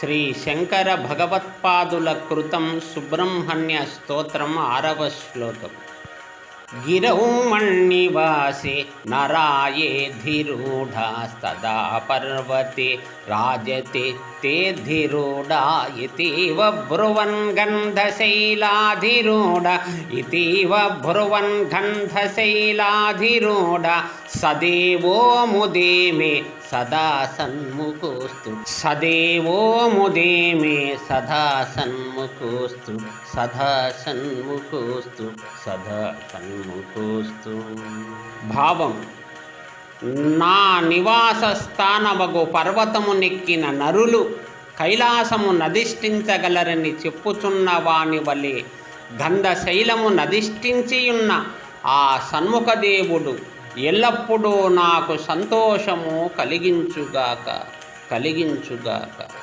శ్రీ శంకర భగవత్పాదుల కృతం సుబ్రహ్మణ్య స్తోత్రం ఆరవ శ్లోకం. గిరౌ మణివాసే నరాయే సదా పర్వతి రాజతి ते धिरूढा इतीव ब्रुवन् गन्धशैलाधिरूढ इतीव ब्रुवन् गन्धशैलाधिरूढ सदेवो मुदे मे सदा सन्मुखोऽस्तु सदेवो मुदे मे सदा सन्मुखोऽस्तु सदा सन्मुखोऽस्तु सदा सन्मुखोऽस्तु భావం నా నివాస స్థానమగు పర్వతము నెక్కిన నరులు కైలాసము నదిష్టించగలరని చెప్పుచున్న వాని వలె గంధశైలము నదిష్టించియున్న ఆ సన్ముఖదేవుడు ఎల్లప్పుడూ నాకు సంతోషము కలిగించుగాక కలిగించుగాక.